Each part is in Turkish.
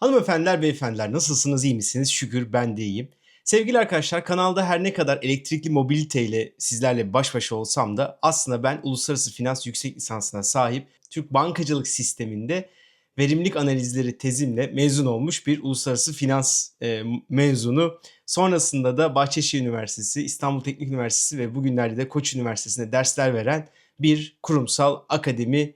Hanımefendiler, beyefendiler nasılsınız, iyi misiniz? Şükür ben de iyiyim. Sevgili arkadaşlar kanalda her ne kadar elektrikli mobilite ile sizlerle baş başa olsam da aslında ben uluslararası finans yüksek lisansına sahip Türk bankacılık sisteminde verimlilik analizleri tezimle mezun olmuş bir uluslararası finans e, mezunu. Sonrasında da Bahçeşehir Üniversitesi, İstanbul Teknik Üniversitesi ve bugünlerde de Koç Üniversitesi'nde dersler veren bir kurumsal akademi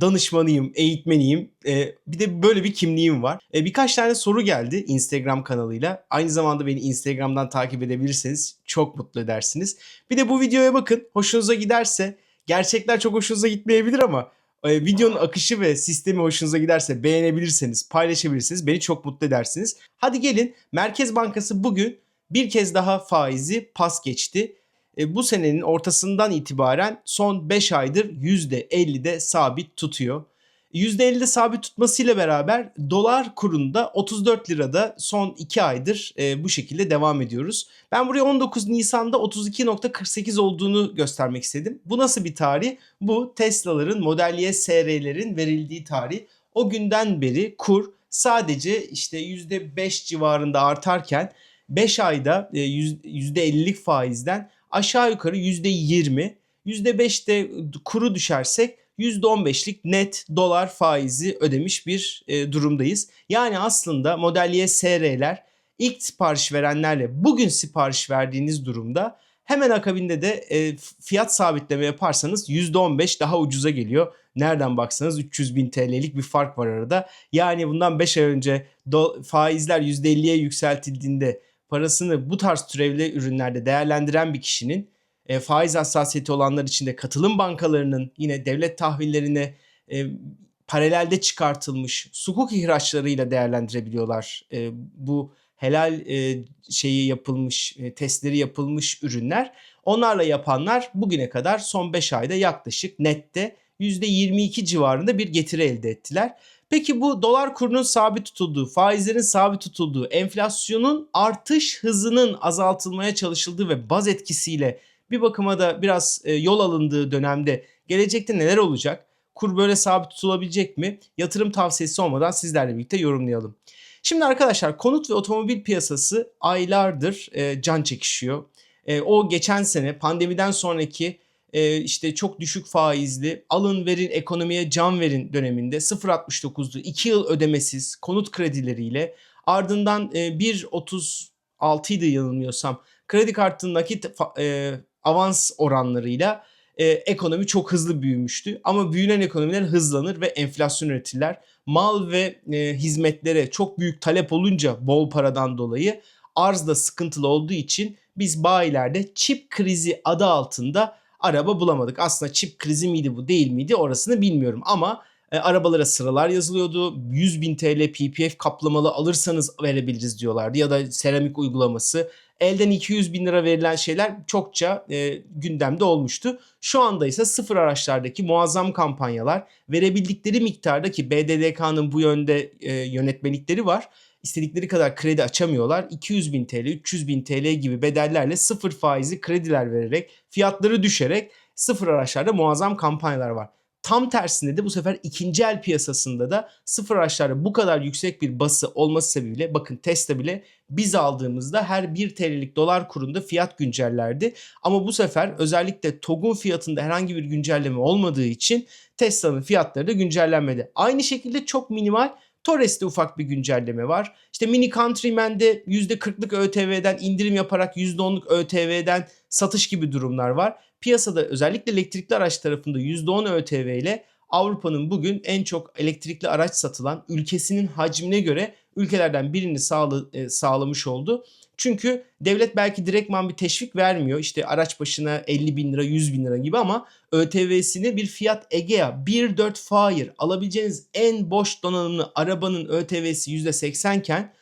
danışmanıyım, eğitmeniyim. Ee, bir de böyle bir kimliğim var. Ee, birkaç tane soru geldi Instagram kanalıyla. Aynı zamanda beni Instagram'dan takip edebilirseniz çok mutlu edersiniz. Bir de bu videoya bakın. Hoşunuza giderse, gerçekler çok hoşunuza gitmeyebilir ama e, videonun akışı ve sistemi hoşunuza giderse beğenebilirseniz, paylaşabilirsiniz. Beni çok mutlu edersiniz. Hadi gelin Merkez Bankası bugün bir kez daha faizi pas geçti. E, bu senenin ortasından itibaren son 5 aydır %50'de sabit tutuyor. %50'de sabit tutmasıyla beraber dolar kurunda 34 lirada son 2 aydır e, bu şekilde devam ediyoruz. Ben buraya 19 Nisan'da 32.48 olduğunu göstermek istedim. Bu nasıl bir tarih? Bu Tesla'ların, Model Y SR'lerin verildiği tarih. O günden beri kur sadece işte %5 civarında artarken 5 ayda e, %50'lik faizden aşağı yukarı %20, %5'te kuru düşersek %15'lik net dolar faizi ödemiş bir e, durumdayız. Yani aslında Model Y SR'ler ilk sipariş verenlerle bugün sipariş verdiğiniz durumda hemen akabinde de e, fiyat sabitleme yaparsanız %15 daha ucuza geliyor. Nereden baksanız 300 bin TL'lik bir fark var arada. Yani bundan 5 ay önce do, faizler %50'ye yükseltildiğinde parasını bu tarz türevli ürünlerde değerlendiren bir kişinin e, faiz hassasiyeti olanlar için de katılım bankalarının yine devlet tahvillerine e, paralelde çıkartılmış sukuk ihraçlarıyla değerlendirebiliyorlar. E, bu helal e, şeyi yapılmış, e, testleri yapılmış ürünler. Onlarla yapanlar bugüne kadar son 5 ayda yaklaşık nette %22 civarında bir getiri elde ettiler. Peki bu dolar kurunun sabit tutulduğu, faizlerin sabit tutulduğu, enflasyonun artış hızının azaltılmaya çalışıldığı ve baz etkisiyle bir bakıma da biraz e, yol alındığı dönemde gelecekte neler olacak? Kur böyle sabit tutulabilecek mi? Yatırım tavsiyesi olmadan sizlerle birlikte yorumlayalım. Şimdi arkadaşlar konut ve otomobil piyasası aylardır e, can çekişiyor. E, o geçen sene pandemiden sonraki e, işte çok düşük faizli alın verin ekonomiye can verin döneminde 0.69'du 2 yıl ödemesiz konut kredileriyle ardından e, 1.36 idi yanılmıyorsam kredi kartının nakit e, avans oranlarıyla e, ekonomi çok hızlı büyümüştü. Ama büyünen ekonomiler hızlanır ve enflasyon üretirler. Mal ve e, hizmetlere çok büyük talep olunca bol paradan dolayı arz da sıkıntılı olduğu için biz bayilerde çip krizi adı altında araba bulamadık. Aslında çip krizi miydi bu değil miydi orasını bilmiyorum ama e, arabalara sıralar yazılıyordu. 100 bin TL PPF kaplamalı alırsanız verebiliriz diyorlardı ya da seramik uygulaması. Elden 200 bin lira verilen şeyler çokça e, gündemde olmuştu. Şu anda ise sıfır araçlardaki muazzam kampanyalar verebildikleri miktardaki BDDK'nın bu yönde e, yönetmelikleri var istedikleri kadar kredi açamıyorlar. 200 bin TL, 300 bin TL gibi bedellerle sıfır faizli krediler vererek, fiyatları düşerek sıfır araçlarda muazzam kampanyalar var. Tam tersinde de bu sefer ikinci el piyasasında da sıfır araçlarda bu kadar yüksek bir bası olması sebebiyle bakın Tesla bile biz aldığımızda her 1 TL'lik dolar kurunda fiyat güncellerdi. Ama bu sefer özellikle TOG'un fiyatında herhangi bir güncelleme olmadığı için Tesla'nın fiyatları da güncellenmedi. Aynı şekilde çok minimal Torres'te ufak bir güncelleme var. İşte Mini Countryman'de %40'lık ÖTV'den indirim yaparak %10'luk ÖTV'den satış gibi durumlar var. Piyasada özellikle elektrikli araç tarafında %10 ÖTV ile Avrupa'nın bugün en çok elektrikli araç satılan ülkesinin hacmine göre ülkelerden birini sağla, e, sağlamış oldu. Çünkü devlet belki direktman bir teşvik vermiyor. İşte araç başına 50 bin lira 100 bin lira gibi ama ÖTV'sini bir Fiat Egea 1.4 Fire alabileceğiniz en boş donanımlı arabanın ÖTV'si %80 iken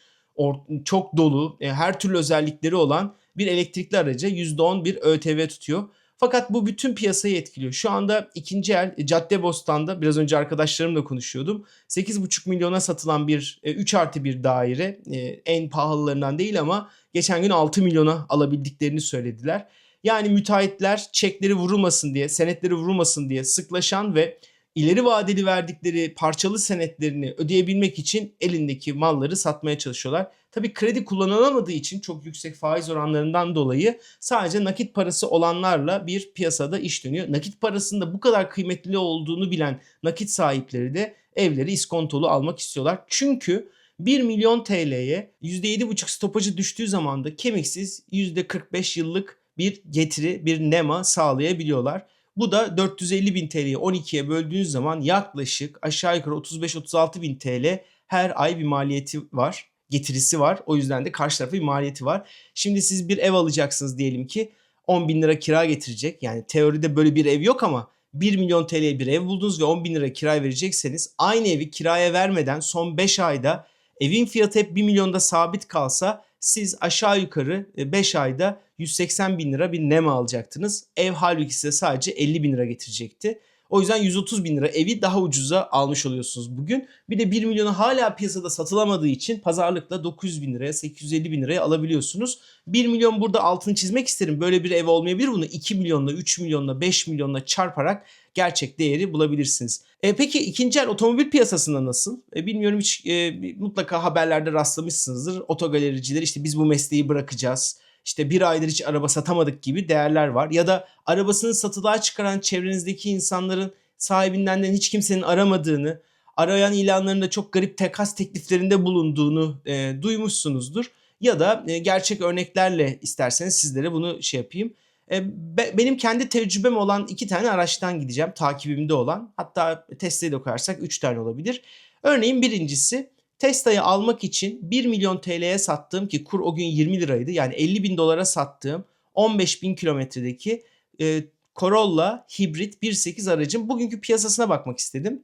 çok dolu e, her türlü özellikleri olan bir elektrikli araca %10 bir ÖTV tutuyor. Fakat bu bütün piyasayı etkiliyor. Şu anda ikinci el e, Caddebostan'da biraz önce arkadaşlarımla konuşuyordum. 8,5 milyona satılan bir 3 e, artı bir daire e, en pahalılarından değil ama geçen gün 6 milyona alabildiklerini söylediler. Yani müteahhitler çekleri vurulmasın diye, senetleri vurulmasın diye sıklaşan ve ileri vadeli verdikleri parçalı senetlerini ödeyebilmek için elindeki malları satmaya çalışıyorlar. Tabii kredi kullanılamadığı için çok yüksek faiz oranlarından dolayı sadece nakit parası olanlarla bir piyasada iş dönüyor. Nakit parasının da bu kadar kıymetli olduğunu bilen nakit sahipleri de evleri iskontolu almak istiyorlar. Çünkü 1 milyon TL'ye %7,5 stopajı düştüğü zaman da kemiksiz %45 yıllık bir getiri, bir nema sağlayabiliyorlar. Bu da 450 bin TL'yi 12'ye böldüğünüz zaman yaklaşık aşağı yukarı 35-36 bin TL her ay bir maliyeti var, getirisi var. O yüzden de karşı tarafa bir maliyeti var. Şimdi siz bir ev alacaksınız diyelim ki 10 bin lira kira getirecek. Yani teoride böyle bir ev yok ama 1 milyon TL'ye bir ev buldunuz ve 10 bin lira kira verecekseniz aynı evi kiraya vermeden son 5 ayda evin fiyatı hep 1 milyonda sabit kalsa siz aşağı yukarı 5 ayda 180 bin lira bir nema alacaktınız. Ev halbuki size sadece 50 bin lira getirecekti. O yüzden 130 bin lira evi daha ucuza almış oluyorsunuz bugün. Bir de 1 milyonu hala piyasada satılamadığı için pazarlıkla 900 bin liraya 850 bin liraya alabiliyorsunuz. 1 milyon burada altını çizmek isterim. Böyle bir ev olmayabilir. Bunu 2 milyonla, 3 milyonla, 5 milyonla çarparak gerçek değeri bulabilirsiniz. E, peki ikinci el otomobil piyasasında nasıl? E, bilmiyorum hiç e, mutlaka haberlerde rastlamışsınızdır. Otogalericiler işte biz bu mesleği bırakacağız. İşte bir aydır hiç araba satamadık gibi değerler var. Ya da arabasını satılığa çıkaran çevrenizdeki insanların sahibinden de hiç kimsenin aramadığını, arayan ilanlarında çok garip tekas tekliflerinde bulunduğunu e, duymuşsunuzdur. Ya da e, gerçek örneklerle isterseniz sizlere bunu şey yapayım. E, be, benim kendi tecrübem olan iki tane araçtan gideceğim takibimde olan. Hatta Tesla'yı da koyarsak üç tane olabilir. Örneğin birincisi Tesla'yı almak için 1 milyon TL'ye sattığım ki kur o gün 20 liraydı. Yani 50 bin dolara sattığım 15 bin kilometredeki e, Corolla hibrit 1.8 aracın bugünkü piyasasına bakmak istedim.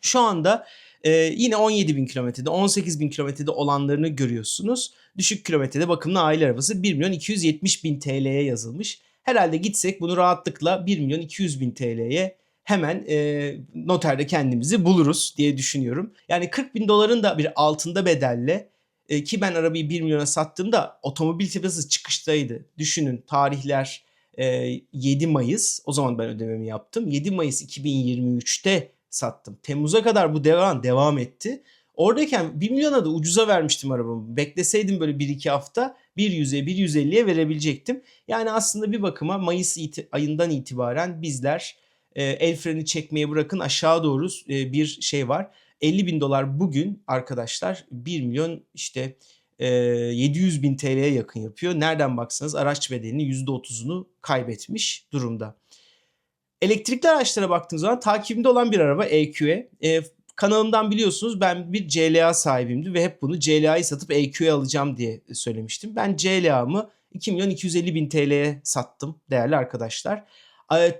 Şu anda e, yine 17 bin kilometrede 18 bin kilometrede olanlarını görüyorsunuz. Düşük kilometrede bakımlı aile arabası 1 milyon 270 bin TL'ye yazılmış. Herhalde gitsek bunu rahatlıkla 1 milyon 200 bin TL'ye hemen e, noterde kendimizi buluruz diye düşünüyorum. Yani 40 bin doların da bir altında bedelle e, ki ben arabayı 1 milyona sattığımda otomobil piyasası çıkıştaydı. Düşünün tarihler e, 7 Mayıs o zaman ben ödememi yaptım. 7 Mayıs 2023'te sattım. Temmuz'a kadar bu devam devam etti. Oradayken 1 milyona da ucuza vermiştim arabamı. Bekleseydim böyle 1-2 hafta 100'e 150'ye verebilecektim. Yani aslında bir bakıma Mayıs ayından itibaren bizler e, el freni çekmeyi bırakın aşağı doğru e, bir şey var. 50 bin dolar bugün arkadaşlar 1 milyon işte e, 700 bin TL'ye yakın yapıyor. Nereden baksanız araç bedelinin %30'unu kaybetmiş durumda. Elektrikli araçlara baktığım zaman takibimde olan bir araba EQ'ye. E, kanalımdan biliyorsunuz ben bir CLA sahibimdi ve hep bunu CLA'yı satıp EQ'ye alacağım diye söylemiştim. Ben CLA'mı 2 milyon 250 bin TL'ye sattım değerli arkadaşlar.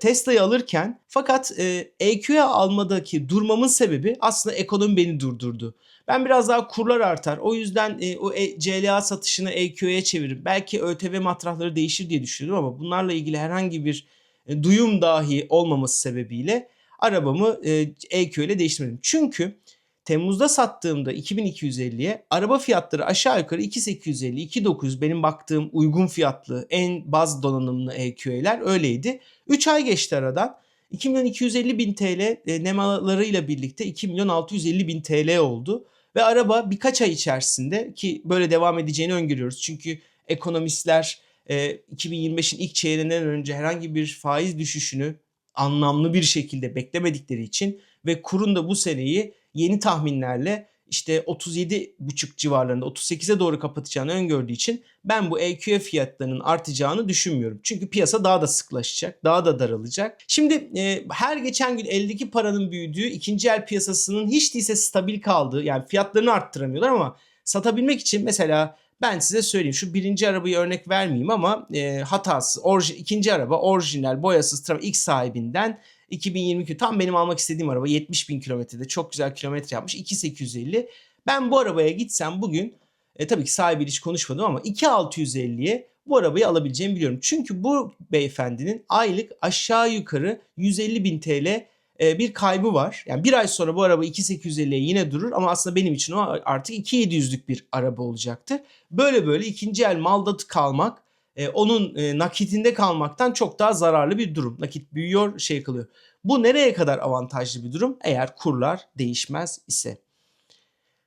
Tesla'yı alırken fakat e, EQ'ye almadaki durmamın sebebi aslında ekonomi beni durdurdu. Ben biraz daha kurlar artar. O yüzden e, o e, CLA satışını EQ'ye çeviririm. Belki ÖTV matrahları değişir diye düşünüyorum ama bunlarla ilgili herhangi bir e, duyum dahi olmaması sebebiyle arabamı e, EQ ile değiştirmedim. Çünkü Temmuz'da sattığımda 2250'ye araba fiyatları aşağı yukarı 2850, 2900 benim baktığım uygun fiyatlı en baz donanımlı EQ'ler öyleydi. 3 ay geçti aradan. 2 milyon 250 bin TL e, nemalarıyla birlikte 2 milyon 650 bin TL oldu. Ve araba birkaç ay içerisinde ki böyle devam edeceğini öngörüyoruz. Çünkü ekonomistler e, 2025'in ilk çeyreğinden önce herhangi bir faiz düşüşünü anlamlı bir şekilde beklemedikleri için ve kurun da bu seneyi yeni tahminlerle işte 37,5 civarlarında 38'e doğru kapatacağını öngördüğü için ben bu EQF fiyatlarının artacağını düşünmüyorum. Çünkü piyasa daha da sıklaşacak, daha da daralacak. Şimdi e, her geçen gün eldeki paranın büyüdüğü ikinci el piyasasının hiç değilse stabil kaldığı yani fiyatlarını arttıramıyorlar ama satabilmek için mesela ben size söyleyeyim şu birinci arabayı örnek vermeyeyim ama e, hatası orji, ikinci araba orijinal boyasız trafik sahibinden 2022 tam benim almak istediğim araba 70 bin kilometrede çok güzel kilometre yapmış 2850. Ben bu arabaya gitsem bugün e, tabii ki sahibiyle hiç konuşmadım ama 2650'ye bu arabayı alabileceğimi biliyorum. Çünkü bu beyefendinin aylık aşağı yukarı 150 bin TL e, bir kaybı var. Yani bir ay sonra bu araba 2850'ye yine durur ama aslında benim için o artık 2700'lük bir araba olacaktı. Böyle böyle ikinci el malda kalmak e, onun e, nakitinde kalmaktan çok daha zararlı bir durum. Nakit büyüyor, şey kalıyor. Bu nereye kadar avantajlı bir durum? Eğer kurlar değişmez ise.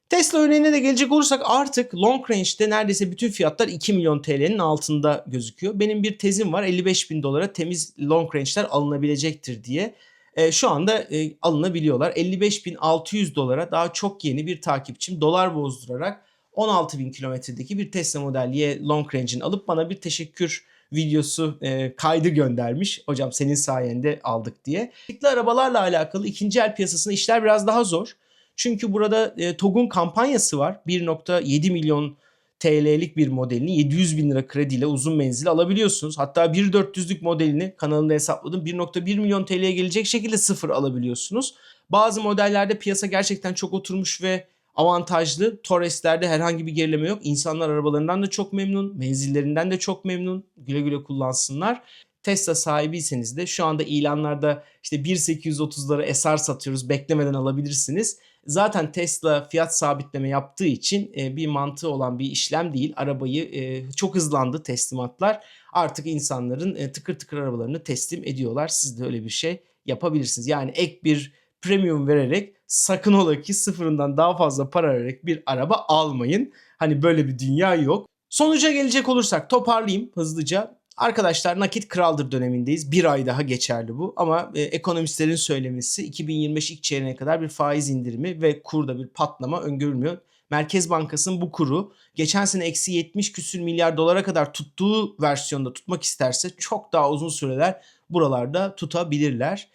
Tesla örneğine de gelecek olursak artık long range'de neredeyse bütün fiyatlar 2 milyon TL'nin altında gözüküyor. Benim bir tezim var 55 bin dolara temiz long range'ler alınabilecektir diye. E, şu anda e, alınabiliyorlar. 55.600 dolara daha çok yeni bir takipçim dolar bozdurarak 16.000 kilometredeki bir Tesla Model Y long range'ini alıp bana bir teşekkür videosu e, kaydı göndermiş. Hocam senin sayende aldık diye. Elektrikli arabalarla alakalı ikinci el piyasasında işler biraz daha zor. Çünkü burada e, TOG'un kampanyası var. 1.7 milyon TL'lik bir modelini 700 bin lira krediyle uzun menzili alabiliyorsunuz. Hatta 1.400'lük modelini kanalında hesapladım 1.1 milyon TL'ye gelecek şekilde sıfır alabiliyorsunuz. Bazı modellerde piyasa gerçekten çok oturmuş ve avantajlı. Torres'lerde herhangi bir gerileme yok. İnsanlar arabalarından da çok memnun, menzillerinden de çok memnun. Güle güle kullansınlar. Tesla sahibiyseniz de şu anda ilanlarda işte 1.830'lara SR satıyoruz beklemeden alabilirsiniz. Zaten Tesla fiyat sabitleme yaptığı için e, bir mantığı olan bir işlem değil. Arabayı e, çok hızlandı teslimatlar. Artık insanların e, tıkır tıkır arabalarını teslim ediyorlar. Siz de öyle bir şey yapabilirsiniz. Yani ek bir premium vererek sakın ola ki sıfırından daha fazla para vererek bir araba almayın. Hani böyle bir dünya yok. Sonuca gelecek olursak toparlayayım hızlıca. Arkadaşlar nakit kraldır dönemindeyiz. Bir ay daha geçerli bu. Ama e, ekonomistlerin söylemesi 2025 ilk çeyreğine kadar bir faiz indirimi ve kurda bir patlama öngörülmüyor. Merkez Bankası'nın bu kuru geçen sene eksi 70 küsür milyar dolara kadar tuttuğu versiyonda tutmak isterse çok daha uzun süreler buralarda tutabilirler.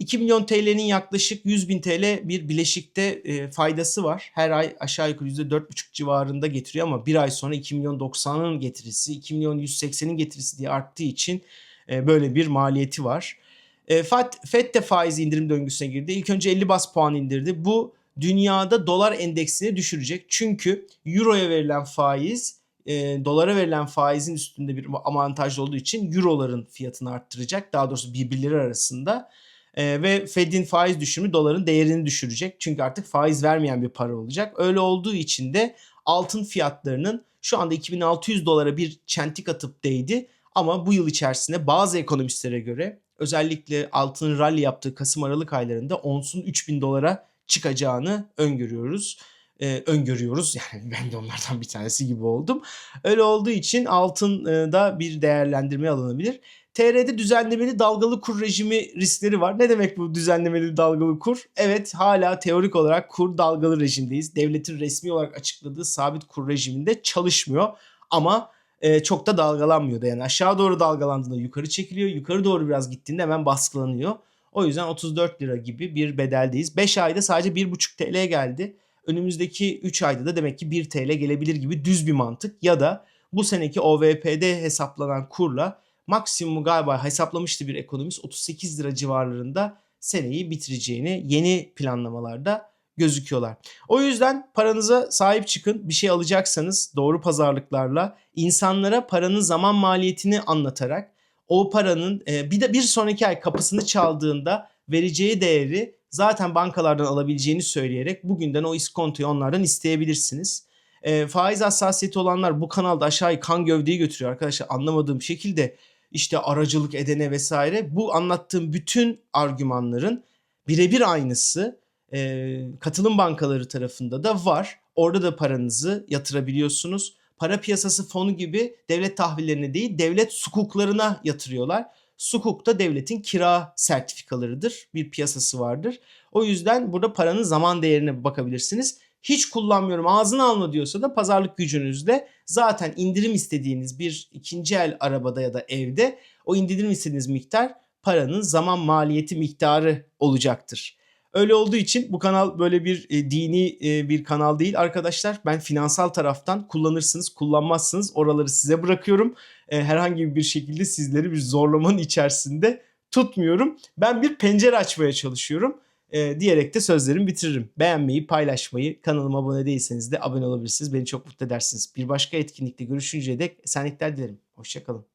2 milyon TL'nin yaklaşık 100 bin TL bir bileşikte e, faydası var. Her ay aşağı yukarı %4,5 civarında getiriyor ama bir ay sonra 2 milyon 90'ın getirisi, 2 milyon 180'in getirisi diye arttığı için e, böyle bir maliyeti var. E, FED, de faiz indirim döngüsüne girdi. İlk önce 50 bas puan indirdi. Bu dünyada dolar endeksini düşürecek. Çünkü euroya verilen faiz e, dolara verilen faizin üstünde bir avantaj olduğu için euroların fiyatını arttıracak. Daha doğrusu birbirleri arasında. E, ve Fed'in faiz düşürümü doların değerini düşürecek. Çünkü artık faiz vermeyen bir para olacak. Öyle olduğu için de altın fiyatlarının şu anda 2600 dolara bir çentik atıp değdi. Ama bu yıl içerisinde bazı ekonomistlere göre özellikle altının rally yaptığı Kasım Aralık aylarında onsun 3000 dolara çıkacağını öngörüyoruz. Ee, öngörüyoruz yani ben de onlardan bir tanesi gibi oldum. Öyle olduğu için altında bir değerlendirme alınabilir. TR'de düzenlemeli dalgalı kur rejimi riskleri var. Ne demek bu düzenlemeli dalgalı kur? Evet hala teorik olarak kur dalgalı rejimdeyiz. Devletin resmi olarak açıkladığı sabit kur rejiminde çalışmıyor. Ama e, çok da dalgalanmıyor da yani aşağı doğru dalgalandığında yukarı çekiliyor. Yukarı doğru biraz gittiğinde hemen baskılanıyor. O yüzden 34 lira gibi bir bedeldeyiz. 5 ayda sadece 1,5 TL geldi. Önümüzdeki 3 ayda da demek ki 1 TL gelebilir gibi düz bir mantık. Ya da bu seneki OVP'de hesaplanan kurla maksimumu galiba hesaplamıştı bir ekonomist 38 lira civarlarında seneyi bitireceğini yeni planlamalarda gözüküyorlar. O yüzden paranıza sahip çıkın. Bir şey alacaksanız doğru pazarlıklarla insanlara paranın zaman maliyetini anlatarak o paranın e, bir de bir sonraki ay kapısını çaldığında vereceği değeri zaten bankalardan alabileceğini söyleyerek bugünden o iskontoyu onlardan isteyebilirsiniz. E, faiz hassasiyeti olanlar bu kanalda aşağıya kan gövdeyi götürüyor arkadaşlar anlamadığım şekilde işte aracılık edene vesaire bu anlattığım bütün argümanların birebir aynısı e, katılım bankaları tarafında da var. Orada da paranızı yatırabiliyorsunuz. Para piyasası fonu gibi devlet tahvillerine değil devlet sukuklarına yatırıyorlar. Sukuk da devletin kira sertifikalarıdır. Bir piyasası vardır. O yüzden burada paranın zaman değerine bakabilirsiniz hiç kullanmıyorum ağzını alma diyorsa da pazarlık gücünüzde zaten indirim istediğiniz bir ikinci el arabada ya da evde o indirim istediğiniz miktar paranın zaman maliyeti miktarı olacaktır. Öyle olduğu için bu kanal böyle bir e, dini e, bir kanal değil arkadaşlar. Ben finansal taraftan kullanırsınız, kullanmazsınız. Oraları size bırakıyorum. E, herhangi bir şekilde sizleri bir zorlamanın içerisinde tutmuyorum. Ben bir pencere açmaya çalışıyorum e, diyerek de sözlerimi bitiririm. Beğenmeyi, paylaşmayı, kanalıma abone değilseniz de abone olabilirsiniz. Beni çok mutlu edersiniz. Bir başka etkinlikte görüşünceye dek esenlikler dilerim. Hoşçakalın.